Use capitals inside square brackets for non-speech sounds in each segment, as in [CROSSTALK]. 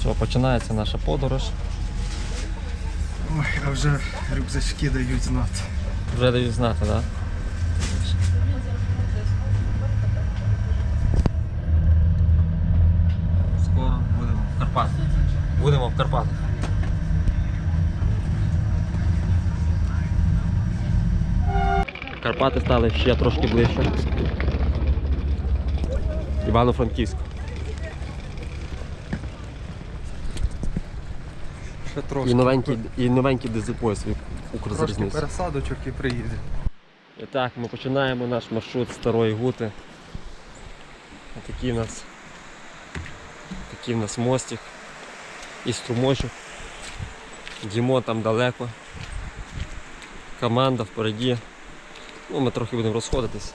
Що, починається наша подорож. Ой, а вже рюкзачки дають знати. Вже дають знати, так? Да? Скоро будемо в Карпатах. Будемо в Карпатах. Карпати стали ще трошки ближче. Івано-Франківськ. Ще І новенький, і новенький дизель-пояс від Трошки Укрзалізниці. пересадочок і приїде. І так, ми починаємо наш маршрут Старої Гути. Такий у нас, такий у нас мостик і струмочок. Дімо там далеко. Команда впереді. Ну, ми трохи будемо розходитись.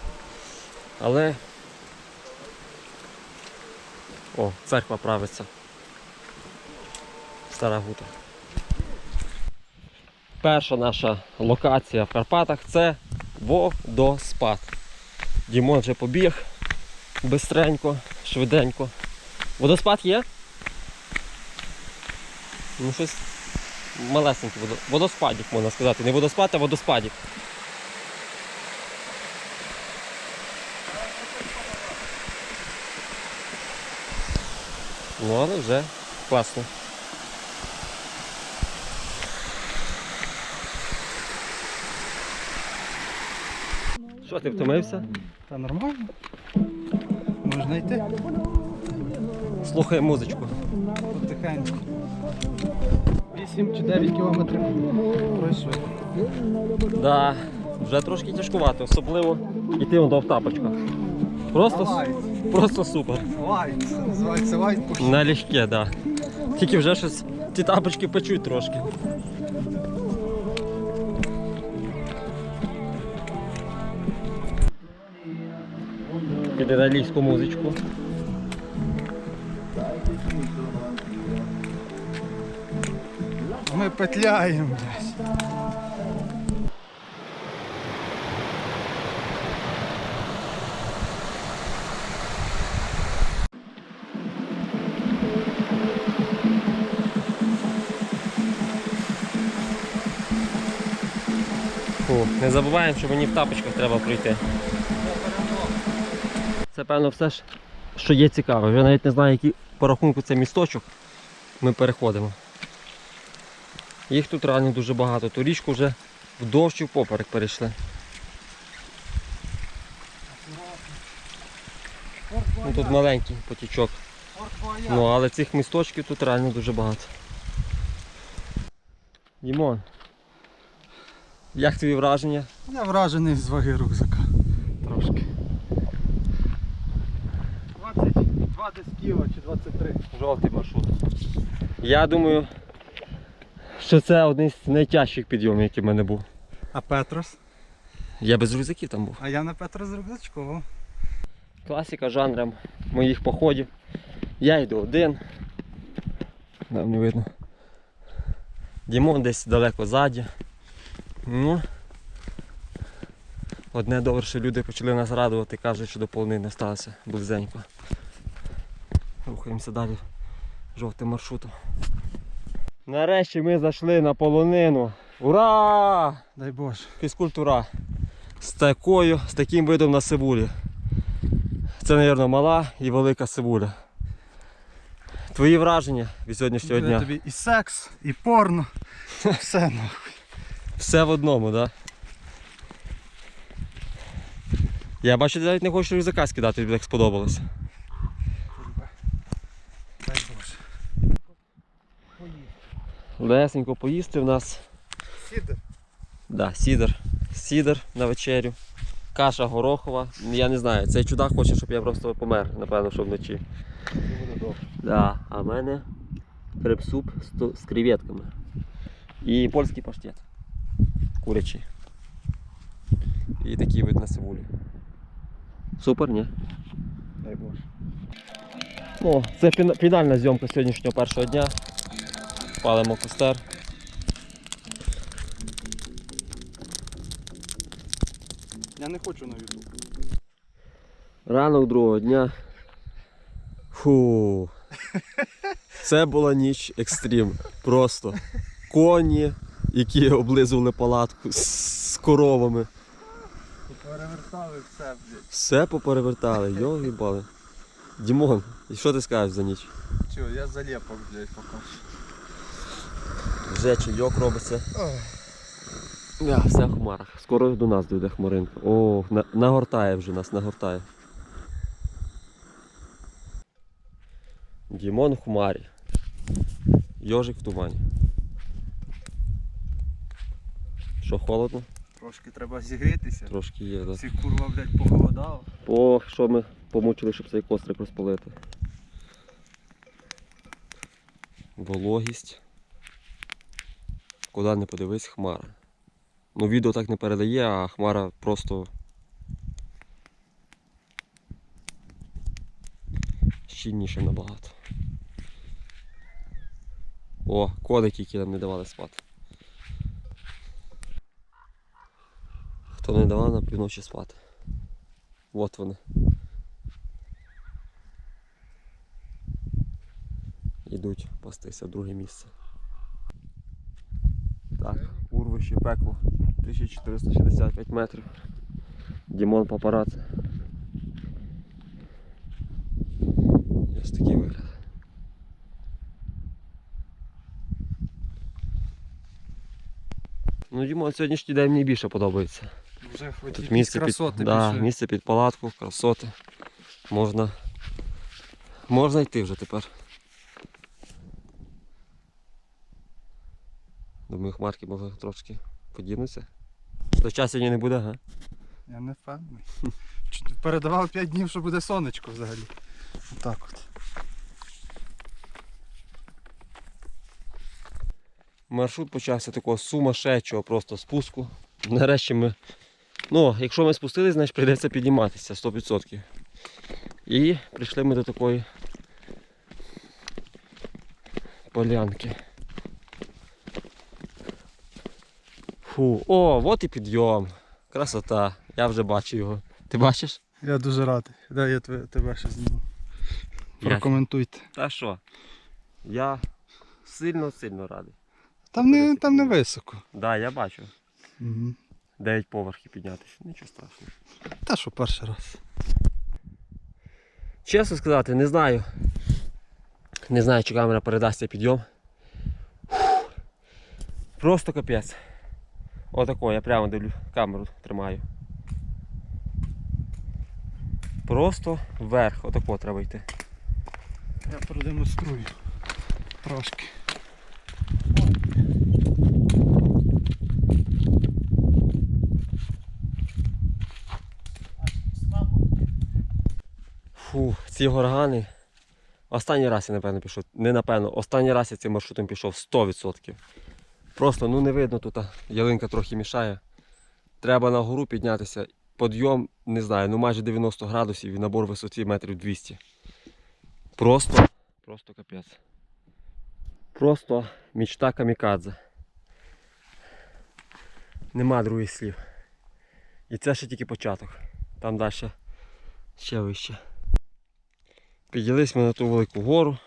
Але. О, церква правиться. Стара Гута. Перша наша локація в Карпатах це водоспад. Дімон вже побіг бистренько, швиденько. Водоспад є? Ну щось малесенький водо... водоспадік, можна сказати. Не водоспад, а водоспадік. Ну, але вже класно. Що, ти втомився? Та нормально. Можна йти Слухай музичку. потихеньку. 8 чи 9 кілометрів пройшли. Да, вже трошки тяжкувато, особливо йти вон до в тапочках. Просто, Лайт. просто супер. Лайт. Це називається лайт похід. Налегке, да. Тільки вже щось ті тапочки печуть трошки. Під італійську музичку. Ми петляємо десь. Не забуваємо, що мені в тапочках треба пройти. Це певно все ж, що є цікаве. Я навіть не знаю, який по рахунку це місточок. Ми переходимо. Їх тут реально дуже багато. Ту річку вже вдовж і впоперек перейшли. Ну, тут маленький потічок. Ну, але цих місточків тут реально дуже багато. Дімон, як твої враження? Я вражений з ваги рюкзака. Трошки. 22 десь кіло чи 23. Жовтий маршрут. Я думаю, що це один з найтяжчих підйомів, який в мене був. А Петрос? Я без рюкзаків там був. А я на Петрос з рюкзачком. Класика жанром моїх походів. Я йду один. Нам не видно. Дімон десь далеко ззаді. Ну. Одне добре, що люди почали нас радувати, кажуть, що до полонини сталося близенько. Рухаємося далі жовтим маршрутом. Нарешті ми зайшли на полонину. Ура! Дай Боже. фізкультура з такою, з таким видом на сивулі. Це, мабуть, мала і велика сивуля. Твої враження від сьогоднішнього Буде дня? тобі і секс, і порно. [LAUGHS] Все нахуй. Все в одному, так? Да? Я бачу, ти навіть не хочеш рюкзака скидати, тобі так сподобалося. Дай Боже. Лесенько поїсти в нас. Сідер. Да, сідер. Сідер на вечерю. Каша горохова. Я не знаю, цей чудак хоче, щоб я просто помер, напевно, що вночі. Да, а в мене крепсуп з, з креветками. І польський паштет. Курячий. І такий вид на сивулі. Супер, ні? Дай Боже. О, це фінальна зйомка сьогоднішнього першого дня. Палимо костер. Я не хочу на YouTube. Ранок другого дня. Фу. Це була ніч екстрім. Просто коні, які облизували палатку з, коровами. Перевертали все, блядь. Все поперевертали, йо їбали. Дімон, і що ти скажеш за ніч? Чого, я заліпок, блядь, поки. Вже чайок робиться. Я, все в хмарах. Скоро до нас дійде хмаринка. О, на, нагортає вже нас, нагортає. Дімон в хмарі. Йожик в тумані. Що холодно? Трошки треба зігрітися. Трошки є, так. Всі курва, блядь, похолодало. Ох, що ми помучили, щоб цей кострик розпалити. Вологість. Куди не подивись, хмара. Ну, відео так не передає, а хмара просто. Щільніше набагато. О, кодики, які нам не давали спати. Хто не давав нам півночі спати. От вони. Йдуть пастися в друге місце. Так, урвище пекло. 1465 метрів. Дімон папараці. Ось такий вигляд. Ну, Дімон, сьогоднішній день мені більше подобається. Вже хоч Тут місце красоти під, да, більше. місце під палатку, красоти. Можна. Можна йти вже тепер. Думаю, хмарки може трошки подінуться. До часу сьогодні не буде, га? Я не впевнений. [LAUGHS] Передавав 5 днів, що буде сонечко взагалі. Отак от. Маршрут почався такого сумасшедшого просто спуску. Нарешті ми. Ну, якщо ми спустились, значить прийдеться підніматися 100%. І прийшли ми до такої полянки. Фу, о, от і підйом. Красота. Я вже бачу його. Ти бачиш? Я дуже радий. Дай я тебе, тебе ще зніму. Прокоментуйте. Та що? Я сильно-сильно радий. Там не, там не високо. Так, да, я бачу. Угу. Дев'ять поверхів піднятися. Нічого страшного. Та що перший раз. Чесно сказати, не знаю. Не знаю, чи камера передасть цей підйом. Фух. Просто капець. Отако, я прямо дивлю, камеру тримаю. Просто вверх, отако треба йти. Я продемонструю. Трошки. Фу, ці горгани. Останній раз я напевно пішов. Не напевно, останній раз я цим маршрутом пішов 100%. Просто ну не видно тут, ялинка трохи мішає. Треба на гору піднятися. Подйом, не знаю, ну майже 90 градусів і набор висоті метрів 200. Просто, просто капець. Просто мічта камікадзе. Нема других слів. І це ще тільки початок. Там далі ще вище. Піднялись ми на ту велику гору.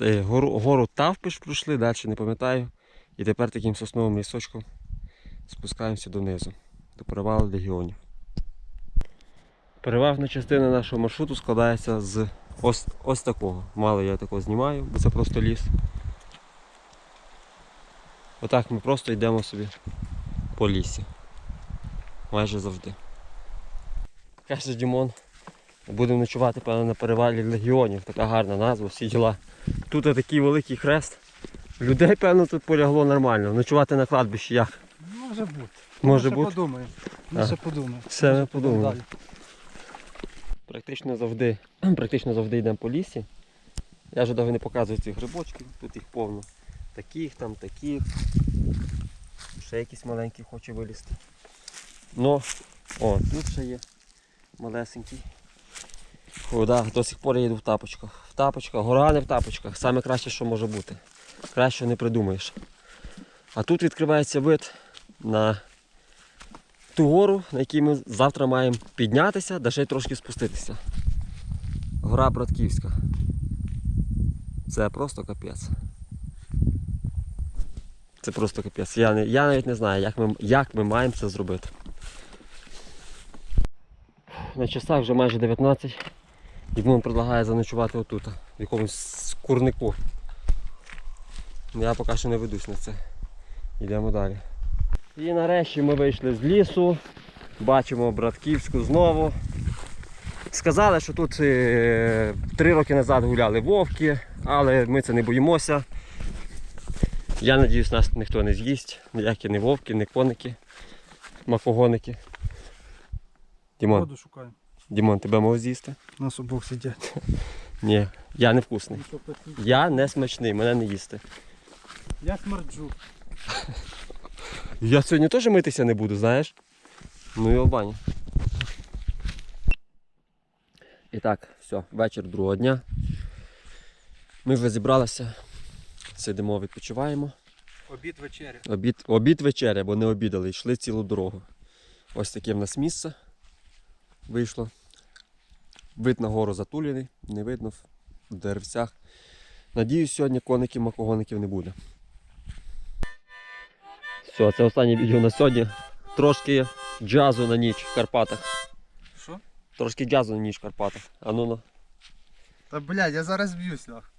Гору, гору Тавпиш пройшли, далі не пам'ятаю. І тепер таким сосновим лісочком спускаємося донизу, до перевалу легіонів. Переважна частина нашого маршруту складається з ось, ось такого. Мало я такого знімаю, бо це просто ліс. Отак ми просто йдемо собі по лісі. Майже завжди. Каже Дімон, Будемо ночувати певно, на перевалі легіонів. Така гарна назва, всі діла. Тут такий великий хрест. Людей, певно, тут полягло нормально. Ночувати на кладбищі як? Може бути. Може Ми бути. ще подумаємо. Ми ще подумаємо. Все, ми подумаємо. Практично завжди, [CLEARS THROAT] практично завжди йдемо по лісі. Я вже навіть не показую цих грибочків, тут їх повно. Таких, там, таких. Ще якісь маленькі хоче вилізти. Ну, о, тут ще є малесенький. О, до сих пор я йду в тапочках. В тапочках, горани в тапочках. Саме краще, що може бути. Краще не придумаєш. А тут відкривається вид на ту гору, на якій ми завтра маємо піднятися, да ще й трошки спуститися. Гора Братківська. Це просто капець. Це просто капець. Я, я навіть не знаю, як ми, як ми маємо це зробити. На часах вже майже 19. І він предлагає заночувати отут, в якомусь курнику. Ну, Я поки що не ведусь на це. Йдемо далі. І нарешті ми вийшли з лісу. Бачимо Братківську знову. Сказали, що тут е, три роки назад гуляли вовки, але ми це не боїмося. Я надіюсь, нас ніхто не з'їсть. Ніякі не вовки, не коники, макогоники. Дімон, Воду шукаємо. Дімон, тебе можу з'їсти? Нас обох сидять. Ні, я не вкусний. Я не смачний, мене не їсти. Я смерджу. Я сьогодні теж митися не буду, знаєш? Ну і обані. І так, все, вечір другого дня. Ми вже зібралися, сидимо, відпочиваємо. Обід вечеря. Обід, обід вечеря, бо не обідали, йшли цілу дорогу. Ось таке в нас місце вийшло. Вид на гору затулений, не видно в деревцях. Надіюсь, сьогодні коників, макогоників не буде. Все, це останнє відео на сьогодні. Трошки джазу на ніч в Карпатах. Що? Трошки джазу на ніч в Карпатах. А ну ну. Та блядь, я зараз б'юсь нах.